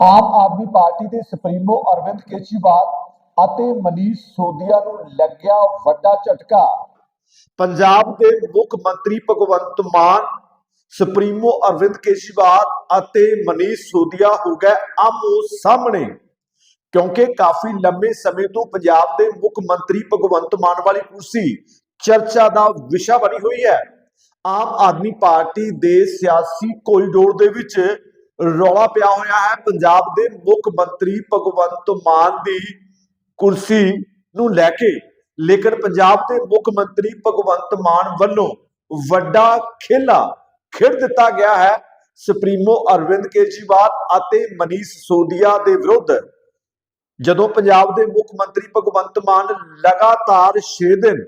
ਆਮ Aadmi party ਦੇ supremo Arvind Kejriwal ਅਤੇ ਮਨੀਸ਼ ਸੋਦੀਆ ਨੂੰ ਲੱਗਿਆ ਵੱਡਾ ਝਟਕਾ। ਪੰਜਾਬ ਦੇ ਮੁੱਖ ਮੰਤਰੀ ਭਗਵੰਤ ਮਾਨ, ਸੁਪਰੀਮੋ ਅਰਵਿੰਦ ਕੇਜਰੀਵਾਲ ਅਤੇ ਮਨੀਸ਼ ਸੋਦੀਆ ਹੋ ਗਏ ਆਮੋ ਸਾਹਮਣੇ। ਕਿਉਂਕਿ ਕਾਫੀ ਲੰਬੇ ਸਮੇਂ ਤੋਂ ਪੰਜਾਬ ਦੇ ਮੁੱਖ ਮੰਤਰੀ ਭਗਵੰਤ ਮਾਨ ਵਾਲੀ ਕੁਰਸੀ ਚਰਚਾ ਦਾ ਵਿਸ਼ਾ ਬਣੀ ਹੋਈ ਹੈ। ਆਮ ਆਦਮੀ ਪਾਰਟੀ ਦੇ ਸਿਆਸੀ ਕੋਰੀਡੋਰ ਦੇ ਵਿੱਚ ਰੌਲਾ ਪਿਆ ਹੋਇਆ ਹੈ। ਪੰਜਾਬ ਦੇ ਮੁੱਖ ਮੰਤਰੀ ਭਗਵੰਤ ਮਾਨ ਦੀ ਕੁਰਸੀ ਨੂੰ ਲੈ ਕੇ, ਲੇਕਿਨ ਪੰਜਾਬ ਦੇ ਮੁੱਖ ਮੰਤਰੀ ਭਗਵੰਤ ਮਾਨ ਵੱਲੋਂ ਵੱਡਾ ਖੇਲਾ ਖੇਡ ਦਿੱਤਾ ਗਿਆ ਹੈ। ਸੁਪਰੀਮੋ ਅਰਵਿੰਦ ਕੇਜਰੀਵਾਲ ਅਤੇ ਮਨੀਸ਼ ਸੋਦੀਆ ਦੇ ਵਿਰੁੱਧ ਜਦੋਂ ਪੰਜਾਬ ਦੇ ਮੁੱਖ ਮੰਤਰੀ ਭਗਵੰਤ ਮਾਨ ਲਗਾਤਾਰ 6 ਦਿਨ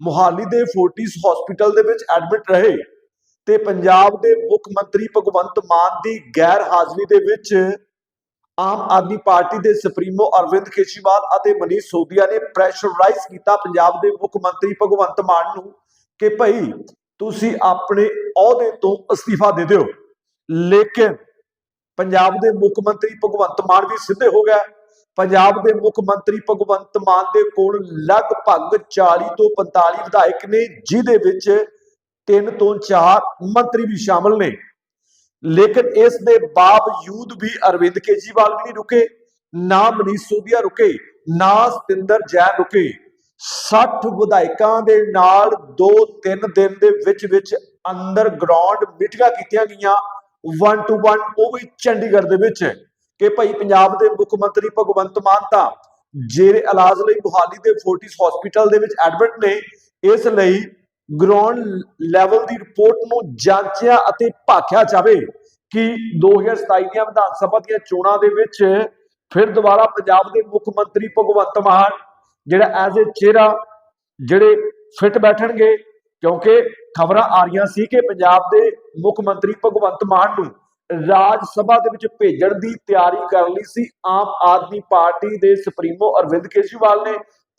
ਮੁਹਾਲੀ ਦੇ ਫੋਰਟਿਸ ਹਸਪੀਟਲ ਦੇ ਵਿੱਚ ਐਡਮਿਟ ਰਹੇ ਤੇ ਪੰਜਾਬ ਦੇ ਮੁੱਖ ਮੰਤਰੀ ਭਗਵੰਤ ਮਾਨ ਦੀ ਗੈਰ ਹਾਜ਼ਰੀ ਦੇ ਵਿੱਚ ਆਮ ਆਦਮੀ ਪਾਰਟੀ ਦੇ ਸੁਪਰੀਮੋ ਅਰਵਿੰਦ ਕੇਜਰੀਵਾਲ ਅਤੇ ਮਨੀਸ਼ ਸੋਦੀਆ ਨੇ ਪ੍ਰੈਸ਼ਰਾਈਜ਼ ਕੀਤਾ ਪੰਜਾਬ ਦੇ ਮੁੱਖ ਮੰਤਰੀ ਭਗਵੰਤ ਮਾਨ ਨੂੰ ਕਿ ਭਈ ਤੁਸੀਂ ਆਪਣੇ ਅਹੁਦੇ ਤੋਂ ਅਸਤੀਫਾ ਦੇ ਦਿਓ। ਲੇਕਿਨ ਪੰਜਾਬ ਦੇ ਮੁੱਖ ਮੰਤਰੀ ਭਗਵੰਤ ਮਾਨ ਵੀ ਸਿੱਧੇ ਹੋ ਗਿਆ ਪੰਜਾਬ ਦੇ ਮੁੱਖ ਮੰਤਰੀ ਭਗਵੰਤ ਮਾਨ ਦੇ ਕੋਲ ਲਗਭਗ 40 ਤੋਂ 45 ਵਿਧਾਇਕ ਨੇ, ਜਿਹਦੇ ਵਿੱਚ ਤਿੰਨ ਤੋਂ ਚਾਰ ਮੰਤਰੀ ਵੀ ਸ਼ਾਮਲ ਨੇ। ਲੇਕਿਨ ਇਸ ਦੇ ਬਾਵਜੂਦ ਵੀ ਅਰਵਿੰਦ ਕੇਜਰੀਵਾਲ ਵੀ ਨਹੀਂ ਰੁਕੇ, ਨਾ ਮਨੀਸ਼ ਸੋਦੀਆ ਰੁਕੇ, ਨਾ ਸਤਿੰਦਰ ਜੈਨ ਰੁਕੇ। 60 ਵਿਧਾਇਕਾਂ ਦੇ ਨਾਲ 2-3 ਦਿਨ ਦੇ ਵਿੱਚ ਵਿੱਚ ਅੰਡਰਗਰਾਉਂਡ ਮੀਟਿੰਗਾਂ ਕੀਤੀਆਂ ਗਈਆਂ 1 ਟੂ 1 ਉਹ ਵੀ ਚੰਡੀਗੜ੍ਹ ਦੇ ਵਿੱਚ। ਕਿ ਭਾਈ ਪੰਜਾਬ ਦੇ ਮੁੱਖ ਮੰਤਰੀ ਭਗਵੰਤ ਮਾਨ ਤਾਂ ਜੇਰੇ ਇਲਾਜ ਲਈ ਮੁਹਾਲੀ ਦੇ ਫੋਰਟਿਸ ਹਸਪੀਟਲ ਦੇ ਵਿੱਚ ਐਡਮਿਟ ਨੇ। ਇਸ ਲਈ ਗਰਾਊਂਡ ਲੈਵਲ ਦੀ ਰਿਪੋਰਟ ਨੂੰ ਜਾਂਚਿਆ ਅਤੇ ਭਾਖਿਆ ਜਾਵੇ ਕਿ 2027 ਦੀਆਂ ਵਿਧਾਨ ਸਭਾ ਦੀਆਂ ਚੋਣਾਂ ਦੇ ਵਿੱਚ ਫਿਰ ਦੁਬਾਰਾ ਪੰਜਾਬ ਦੇ ਮੁੱਖ ਮੰਤਰੀ ਭਗਵੰਤ ਮਾਨ, ਜਿਹੜਾ ਐਜ਼ ਅ ਚਿਹਰਾ ਜਿਹੜੇ ਫਿੱਟ ਬੈਠਣਗੇ, ਕਿਉਂਕਿ ਖਬਰਾਂ ਆ ਰਹੀਆਂ ਸੀ ਕਿ ਪੰਜਾਬ ਦੇ ਮੁੱਖ ਮੰਤਰੀ ਭਗਵੰਤ ਮਾਨ ਨੂੰ ਰਾਜ ਸਭਾ ਦੇ ਵਿੱਚ ਭੇਜਣ ਦੀ ਤਿਆਰੀ ਕਰ ਲਈ ਸੀ ਆਮ ਆਦਮੀ ਪਾਰਟੀ ਦੇ ਸੁਪਰੀਮੋ ਅਰਵਿੰਦ ਕੇਜਰੀਵਾਲ ਨੇ।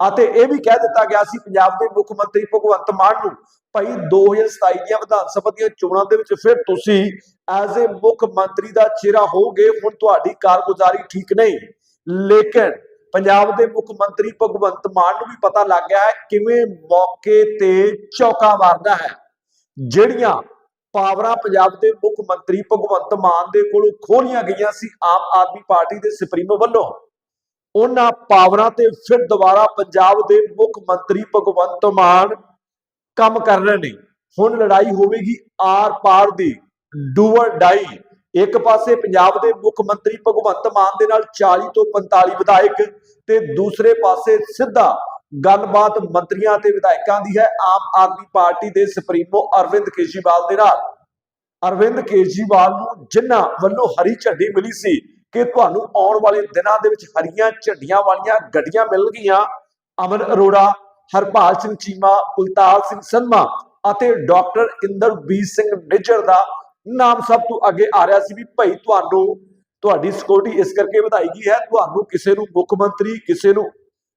ਅਤੇ ਇਹ ਵੀ ਕਹਿ ਦਿੱਤਾ ਗਿਆ ਸੀ ਪੰਜਾਬ ਦੇ ਮੁੱਖ ਮੰਤਰੀ ਭਗਵੰਤ ਮਾਨ ਨੂੰ, ਭਾਈ 2027 ਦੀਆਂ ਵਿਧਾਨ ਸਭਾ ਦੀਆਂ ਚੋਣਾਂ ਦੇ ਵਿੱਚ ਫਿਰ ਤੁਸੀਂ ਐਜ਼ ਅ ਮੁੱਖ ਮੰਤਰੀ ਦਾ ਚਿਹਰਾ ਹੋਗੇ ਹੁਣ ਤੁਹਾਡੀ ਕਾਰਗੁਜ਼ਾਰੀ ਠੀਕ ਨਹੀਂ। ਲੇਕਿਨ ਪੰਜਾਬ ਦੇ ਮੁੱਖ ਮੰਤਰੀ ਭਗਵੰਤ ਮਾਨ ਨੂੰ ਵੀ ਪਤਾ ਲੱਗ ਗਿਆ ਹੈ ਕਿਵੇਂ ਮੌਕੇ ਤੇ ਚੌਕਾ ਮਾਰਦਾ ਹੈ। ਜਿਹੜੀਆਂ ਪਾਵਰਾਂ ਪੰਜਾਬ ਦੇ ਮੁੱਖ ਮੰਤਰੀ ਭਗਵੰਤ ਮਾਨ ਦੇ ਕੋਲੋਂ ਖੋਲੀਆਂ ਗਈਆਂ ਸੀ ਆਮ ਆਦਮੀ ਪਾਰਟੀ ਦੇ ਸੁਪਰੀਮੋ ਵੱਲੋਂ ਉਹਨਾਂ ਪਾਵਰਾਂ ਤੇ ਫਿਰ ਦੁਬਾਰਾ ਪੰਜਾਬ ਦੇ ਮੁੱਖ ਮੰਤਰੀ ਭਗਵੰਤ ਮਾਨ ਕੰਮ ਕਰ ਰਹੇ ਨੇ। ਹੁਣ ਲੜਾਈ ਹੋਵੇਗੀ ਆਰ ਪਾਰ ਦੀ ਡੂਅਰ ਡਾਈ। ਇੱਕ ਪਾਸੇ ਪੰਜਾਬ ਦੇ ਮੁੱਖ ਮੰਤਰੀ ਭਗਵੰਤ ਮਾਨ ਦੇ ਨਾਲ 40 ਤੋਂ 45 ਵਿਧਾਇਕ ਤੇ ਦੂਸਰੇ ਪਾਸੇ ਸਿੱਧਾ ਗੱਲਬਾਤ ਮੰਤਰੀਆਂ ਤੇ ਵਿਧਾਇਕਾਂ ਦੀ ਹੈ। ਆਮ ਆਦਮੀ ਪਾਰਟੀ ਦੇ ਸੁਪਰੀਮੋ ਅਰਵਿੰਦ ਕੇਜਰੀਵਾਲ ਦੇ ਨਾਲ। ਅਰਵਿੰਦ ਕੇਜਰੀਵਾਲ ਨੂੰ ਜਿਨ੍ਹਾਂ ਵੱਲੋਂ ਹਰੀ ਝੰਡੀ ਮਿਲੀ ਸੀ ਕਿ ਤੁਹਾਨੂੰ ਆਉਣ ਵਾਲੇ ਦਿਨਾਂ ਦੇ ਵਿੱਚ ਹਰੀਆਂ ਝੰਡੀਆਂ ਵਾਲੀਆਂ ਗੱਡੀਆਂ ਮਿਲਣਗੀਆਂ। ਅਮਨ ਅਰੋੜਾ, ਹਰਪਾਲ ਸਿੰਘ ਚੀਮਾ, ਕੁਲਤਾਰ ਸਿੰਘ ਸੰਧਮਾ ਅਤੇ ਡਾਕਟਰ ਇੰਦਰਬੀਰ ਸਿੰਘ ਨਿੱਜਰ ਦਾ ਨਾਮ ਸਭ ਤੋਂ ਅੱਗੇ ਆ ਰਿਹਾ ਸੀ ਵੀ ਭਾਈ ਤੁਹਾਨੂੰ, ਤੁਹਾਡੀ ਸਿਕਿਉਰਿਟੀ ਇਸ ਕਰਕੇ ਵਧਾਈ ਗਈ ਹੈ। ਤੁਹਾਨੂੰ ਕਿਸੇ ਨੂੰ ਮੁੱਖ ਮੰਤਰੀ, ਕਿਸੇ ਨੂੰ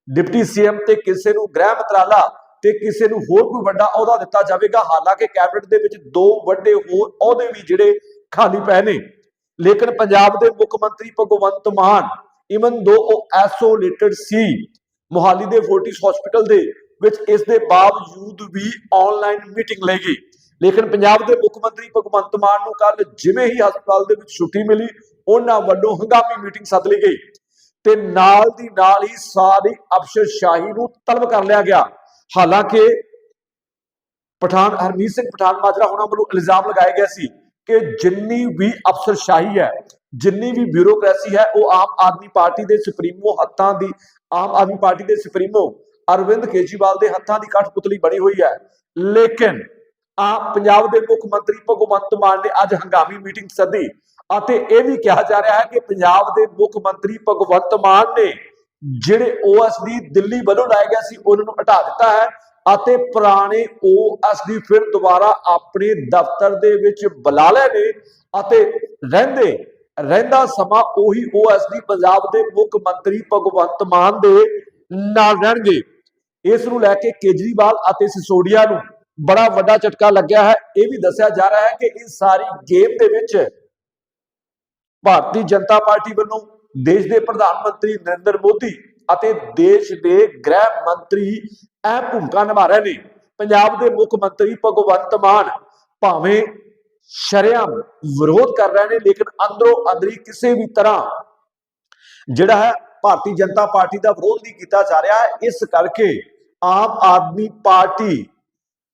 ਡਿਪਟੀ ਸੀਐਮ ਤੇ ਕਿਸੇ ਨੂੰ ਗ੍ਰਹਿ ਮੰਤਰਾਲਾ ਤੇ ਕਿਸੇ ਨੂੰ ਹੋਰ ਕੋਈ ਵੱਡਾ ਅਹੁਦਾ ਦਿੱਤਾ ਜਾਵੇਗਾ। ਹਾਲਾਂਕਿ ਕੈਬਨਿਟ ਦੇ ਵਿੱਚ ਦੋ ਵੱਡੇ ਹੋਰ ਅਹੁਦੇ ਵੀ ਜਿਹੜੇ ਖਾਲੀ ਪਏ ਨੇ। ਲੇਕਿਨ ਪੰਜਾਬ ਦੇ ਮੁੱਖ ਮੰਤਰੀ ਭਗਵੰਤ ਮਾਨ ਇਵਨ ਦੋ ਉਹ ਐਸੋਲੇਟਡ ਸੀ, ਮੁਹਾਲੀ ਦੇ ਫੋਰਟਿਸ ਹਸਪੀਟਲ ਦੇ ਵਿੱਚ ਇਸ ਦੇ ਬਾਵਜੂਦ ਵੀ ਆਨਲਾਈਨ ਮੀਟਿੰਗ ਲਈ ਗਈ। ਲੇਕਿਨ ਪੰਜਾਬ ਦੇ ਮੁੱਖ ਮੰਤਰੀ ਭਗਵੰਤ ਮਾਨ ਨੂੰ ਕੱਲ ਜਿਵੇਂ ਹੀ ਹਸਪਤਾਲ ਦੇ ਵਿੱਚ ਛੁੱਟੀ ਮਿਲੀ, ਉਹਨਾਂ ਵੱਲੋਂ ਹੰਗਾਮੀ ਮੀਟਿੰਗ ਸੱਦ ਲਈ ਗਈ। ਤੇ ਨਾਲ ਦੀ ਨਾਲ ਹੀ ਸਾਰੀ ਅਫਸਰਸ਼ਾਹੀ ਨੂੰ ਤਲਬ ਕਰ ਲਿਆ ਗਿਆ। ਹਾਲਾਂਕਿ, ਪਠਾਨ ਹਰਮੀਤ ਸਿੰਘ ਪਠਾਨ ਮਾਜਰਾ ਉਹਨਾਂ ਵੱਲੋਂ ਇਲਜ਼ਾਮ ਲਗਾਇਆ ਗਿਆ ਸੀ ਕਿ ਜਿੰਨੀ ਵੀ ਅਫਸਰਸ਼ਾਹੀ ਹੈ, ਜਿੰਨੀ ਵੀ ਬਿਊਰੋਕ੍ਰੇਸੀ ਹੈ, ਉਹ ਆਮ ਆਦਮੀ ਪਾਰਟੀ ਦੇ ਸੁਪਰੀਮੋ ਹੱਥਾਂ ਦੀ, ਆਮ ਆਦਮੀ ਪਾਰਟੀ ਦੇ ਸੁਪਰੀਮੋ ਅਰਵਿੰਦ ਕੇਜਰੀਵਾਲ ਦੇ ਹੱਥਾਂ ਦੀ ਕਠਪੁਤਲੀ ਬਣੀ ਹੋਈ ਹੈ। ਲੇਕਿਨ ਆ ਪੰਜਾਬ ਦੇ ਮੁੱਖ ਮੰਤਰੀ ਭਗਵੰਤ ਮਾਨ ਨੇ ਅੱਜ ਹੰਗਾਮੀ ਮੀਟਿੰਗ ਸੱਦੀ ਅਤੇ ਇਹ ਵੀ ਕਿਹਾ ਜਾ ਰਿਹਾ ਹੈ ਕਿ ਪੰਜਾਬ ਦੇ ਮੁੱਖ ਮੰਤਰੀ ਭਗਵੰਤ ਮਾਨ ਨੇ ਜਿਹੜੇ ਓਐਸਡੀ ਦਿੱਲੀ ਵੱਲੋਂ ਲਾਇਆ ਗਿਆ ਸੀ, ਉਹਨਾਂ ਨੂੰ ਹਟਾ ਦਿੱਤਾ ਹੈ। ਅਤੇ ਪੁਰਾਣੇ ਓਐਸਡੀ ਫਿਰ ਦੁਬਾਰਾ ਆਪਣੇ ਦਫ਼ਤਰ ਦੇ ਵਿੱਚ ਬੁਲਾ ਲਏ ਅਤੇ ਰਹਿੰਦੇ, ਰਹਿੰਦਾ ਸਮਾਂ ਉਹੀ ਓਐਸਡੀ ਪੰਜਾਬ ਦੇ ਮੁੱਖ ਮੰਤਰੀ ਭਗਵੰਤ ਮਾਨ ਦੇ ਨਾਲ ਰਹਿਣਗੇ। ਇਸ ਨੂੰ ਲੈ ਕੇ ਕੇਜਰੀਵਾਲ ਅਤੇ ਸਿਸੋਡੀਆ ਨੂੰ ਬੜਾ ਵੱਡਾ ਝਟਕਾ ਲੱਗਿਆ ਹੈ। ਇਹ ਵੀ ਦੱਸਿਆ ਜਾ ਰਿਹਾ ਹੈ ਕਿ ਇਸ ਸਾਰੀ ਗੇਮ ਦੇ ਵਿੱਚ ਭਾਰਤੀ ਜਨਤਾ ਪਾਰਟੀ ਵੱਲੋਂ ਦੇਸ਼ ਦੇ ਪ੍ਰਧਾਨ ਮੰਤਰੀ ਨਰਿੰਦਰ ਮੋਦੀ ਅਤੇ ਦੇਸ਼ ਦੇ ਗ੍ਰਹਿ ਮੰਤਰੀ ਅਹਿਮ ਭੂਮਿਕਾ ਨਿਭਾ ਰਹੇ ਨੇ। ਪੰਜਾਬ ਦੇ ਮੁੱਖ ਮੰਤਰੀ ਭਗਵੰਤ ਮਾਨ ਭਾਵੇਂ ਸ਼ਰੇਆਮ ਵਿਰੋਧ ਕਰ ਰਹੇ ਨੇ ਲੇਕਿਨ ਅੰਦਰੋਂ ਅੰਦਰੀ ਕਿਸੇ ਵੀ ਤਰ੍ਹਾਂ ਜਿਹੜਾ ਹੈ ਭਾਰਤੀ ਜਨਤਾ ਪਾਰਟੀ ਦਾ ਵਿਰੋਧ ਨਹੀਂ ਕੀਤਾ ਜਾ ਰਿਹਾ। ਇਸ ਕਰਕੇ ਆਮ ਆਦਮੀ ਪਾਰਟੀ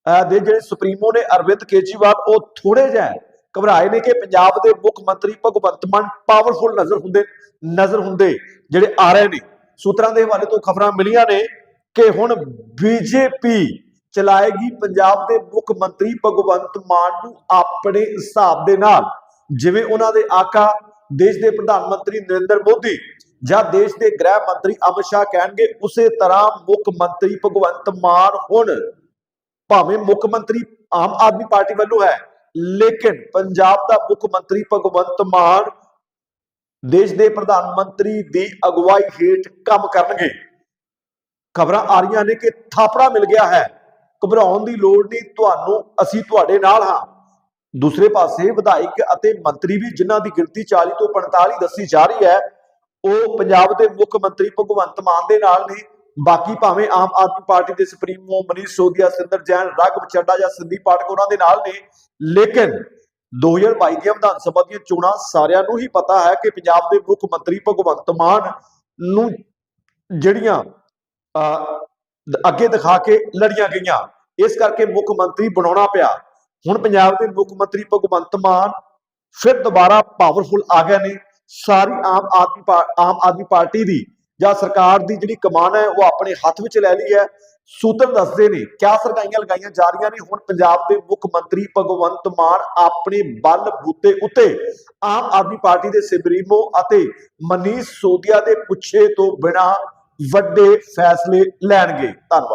ਅਹ, ਦੇ ਜਿਹੜੇ ਸੁਪਰੀਮੋ ਨੇ ਅਰਵਿੰਦ ਕੇਜਰੀਵਾਲ ਉਹ ਥੋੜੇ ਜਿਹਾ ਘਬਰਾਏ ਨੇ ਕਿ ਪੰਜਾਬ ਦੇ ਮੁੱਖ ਮੰਤਰੀ ਭਗਵੰਤ ਮਾਨ ਪਾਵਰਫੁਲ ਨਜ਼ਰ ਹੁੰਦੇ ਨਜ਼ਰ ਹੁੰਦੇ ਜਿਹੜੇ ਆ ਰਹੇ ਨੇ। ਸੂਤਰਾਂ ਦੇ ਹਵਾਲੇ ਤੋਂ ਖਬਰਾਂ ਮਿਲੀਆਂ ਨੇ ਕਿ ਹੁਣ ਬੀਜੇਪੀ ਚਲਾਏਗੀ ਪੰਜਾਬ ਦੇ ਮੁੱਖ ਮੰਤਰੀ ਭਗਵੰਤ ਮਾਨ ਨੂੰ ਆਪਣੇ ਹਿਸਾਬ ਦੇ ਨਾਲ। ਜਿਵੇਂ ਉਹਨਾਂ ਦੇ ਆਕਾ ਦੇਸ਼ ਦੇ ਪ੍ਰਧਾਨ ਮੰਤਰੀ ਨਰਿੰਦਰ ਮੋਦੀ ਜਾਂ ਦੇਸ਼ ਦੇ ਗ੍ਰਹਿ ਮੰਤਰੀ ਅਮਿਤ ਸ਼ਾਹ ਕਹਿਣਗੇ, ਉਸੇ ਤਰ੍ਹਾਂ ਮੁੱਖ ਮੰਤਰੀ ਭਗਵੰਤ ਮਾਨ ਹੁਣ ਭਾਵੇਂ ਮੁੱਖ ਮੰਤਰੀ ਆਮ ਆਦਮੀ ਪਾਰਟੀ ਵੱਲੋਂ ਹੈ, ਲੇਕਿਨ ਪੰਜਾਬ ਦਾ ਮੁੱਖ ਮੰਤਰੀ ਭਗਵੰਤ ਮਾਨ ਦੇਸ਼ ਦੇ ਪ੍ਰਧਾਨ ਮੰਤਰੀ ਦੀ ਅਗਵਾਈ ਹੇਠ ਕੰਮ ਕਰਨਗੇ। ਖਬਰਾਂ ਆ ਰਹੀਆਂ ਨੇ ਕਿ ਥਾਪੜਾ ਮਿਲ ਗਿਆ ਹੈ। ਘਬਰਾਉਣ ਦੀ ਲੋੜ ਨਹੀਂ, ਤੁਹਾਨੂੰ, ਅਸੀਂ ਤੁਹਾਡੇ ਨਾਲ ਹਾਂ। ਦੂਸਰੇ ਪਾਸੇ ਵਿਧਾਇਕ ਅਤੇ ਮੰਤਰੀ ਵੀ ਜਿਨ੍ਹਾਂ ਦੀ ਗਿਣਤੀ 40 ਤੋਂ 45 ਦੱਸੀ ਜਾ ਰਹੀ ਹੈ, ਉਹ ਪੰਜਾਬ ਦੇ ਮੁੱਖ ਮੰਤਰੀ ਭਗਵੰਤ ਮਾਨ ਦੇ ਨਾਲ ਨੇ। ਬਾਕੀ ਭਾਵੇਂ ਆਮ ਆਦਮੀ ਪਾਰਟੀ ਦੇ ਸੁਪਰੀਮੋ ਮਨੀਸ਼ ਸੋਦੀਆ ਸਿੰਦਰ ਜੈਨ, ਰਾਘਵ ਚੱਡਾ ਜਾਂ ਸੰਦੀਪ ਪਾਠਕ ਉਹਨਾਂ ਦੇ ਨਾਲ ਨੇ। ਲੇਕਿਨ 2022 ਦੀਆਂ ਵਿਧਾਨ ਸਭਾ ਦੀਆਂ ਚੋਣਾਂ ਸਾਰਿਆਂ ਨੂੰ ਹੀ ਪਤਾ ਹੈ ਕਿ ਪੰਜਾਬ ਦੇ ਮੁੱਖ ਮੰਤਰੀ ਭਗਵੰਤ ਮਾਨ ਨੂੰ ਜਿਹੜੀਆਂ ਅੱਗੇ ਦਿਖਾ ਕੇ ਲੜੀਆਂ ਗਈਆਂ। ਇਸ ਕਰਕੇ ਮੁੱਖ ਮੰਤਰੀ ਬਣਾਉਣਾ ਪਿਆ। ਹੁਣ ਪੰਜਾਬ ਦੇ ਮੁੱਖ ਮੰਤਰੀ ਭਗਵੰਤ ਮਾਨ ਫਿਰ ਦੁਬਾਰਾ ਪਾਵਰਫੁਲ ਆ ਗਏ ਨੇ। ਸਾਰੀ ਆਮ ਆਦਮੀ ਆਮ ਆਦਮੀ ਪਾਰਟੀ ਦੀ ਜਾਂ ਸਰਕਾਰ ਦੀ ਜਿਹੜੀ ਕਮਾਨ ਹੈ, ਉਹ ਆਪਣੇ ਹੱਥ ਵਿੱਚ ਲੈ ਲਈ ਹੈ। ਸੂਤਰ ਦੱਸਦੇ ਨੇ, ਕਿਆ ਸਰਕਾਈਆਂ ਲਗਾਈਆਂ ਜਾ ਰਹੀਆਂ ਨੇ? ਹੁਣ ਪੰਜਾਬ ਦੇ ਮੁੱਖ ਮੰਤਰੀ ਭਗਵੰਤ ਮਾਨ ਆਪਣੇ ਬਲ ਬੂਤੇ ਉੱਤੇ ਆਮ ਆਦਮੀ ਪਾਰਟੀ ਦੇ ਸਿਬਰੀਮੋ ਅਤੇ ਮਨੀਸ਼ ਸੋਦੀਆ ਦੇ ਪੁੱਛੇ ਤੋਂ ਬਿਨਾ ਵੱਡੇ ਫੈਸਲੇ ਲੈਣਗੇ। ਧੰਨਵਾਦ।